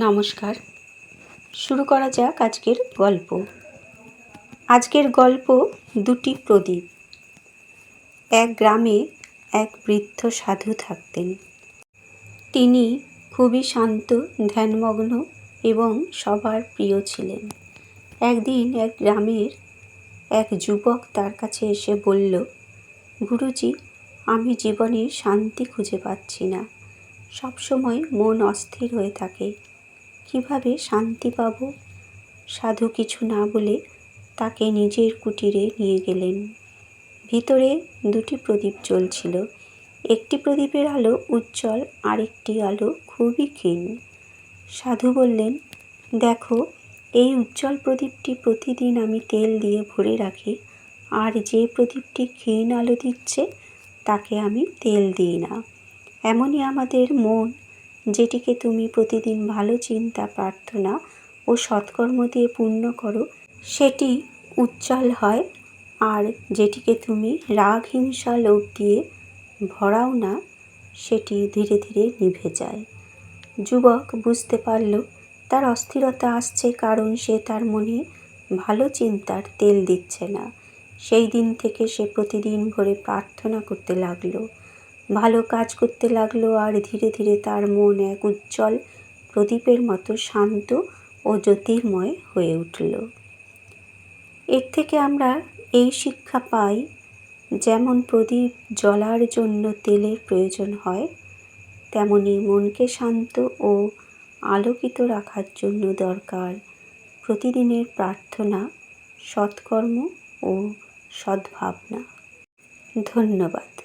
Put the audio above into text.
নমস্কার। শুরু করা যাক আজকের গল্প। আজকের গল্প দুটি প্রদীপ। এক গ্রামে এক বৃদ্ধ সাধু থাকতেন। তিনি খুবই শান্ত, ধ্যানমগ্ন এবং সবার প্রিয় ছিলেন। একদিন এক গ্রামের এক যুবক তার কাছে এসে বলল, গুরুজি, আমি জীবনে শান্তি খুঁজে পাচ্ছি না। সবসময় মন অস্থির হয়ে থাকে। কীভাবে শান্তি পাব? সাধু কিছু না বলে তাকে নিজের কুটিরে নিয়ে গেলেন। ভিতরে দুটি প্রদীপ জ্বলছিল। একটি প্রদীপের আলো উজ্জ্বল, আরেকটি আলো খুবই ক্ষীণ। সাধু বললেন, দেখো, এই উজ্জ্বল প্রদীপটি প্রতিদিন আমি তেল দিয়ে ভরে রাখি, আর যে প্রদীপটি ক্ষীণ আলো দিচ্ছে, তাকে আমি তেল দিই না। এমনই আমাদের মন যেটিকে তুমি প্রতিদিন ভালো চিন্তা, প্রার্থনা ও সৎকর্ম দিয়ে পূর্ণ করো, সেটি উজ্জ্বল হয়। আর যেটিকে তুমি রাগ হিংসা লোভ দিয়ে ভরাও না, সেটি ধীরে ধীরে নিভে যায়। যুবক বুঝতে পারল, তার অস্থিরতা আসছে কারণ সে তার মনে ভালো চিন্তার তেল দিচ্ছে না। সেই দিন থেকে সে প্রতিদিন ভরে প্রার্থনা করতে লাগল। ভালো কাজ করতে লাগল আর ধীরে ধীরে তার মন এক উজ্জ্বল প্রদীপের মতো শান্ত ও জ্যোতির্ময় হয়ে উঠল। এর থেকে আমরা এই শিক্ষা পাই, যেমন প্রদীপ জ্বলার জন্য তেলের প্রয়োজন হয়, তেমনি মনকে শান্ত ও আলোকিত রাখার জন্য দরকার প্রতিদিনের প্রার্থনা, সৎকর্ম ও সদ্ভাবনা। ধন্যবাদ।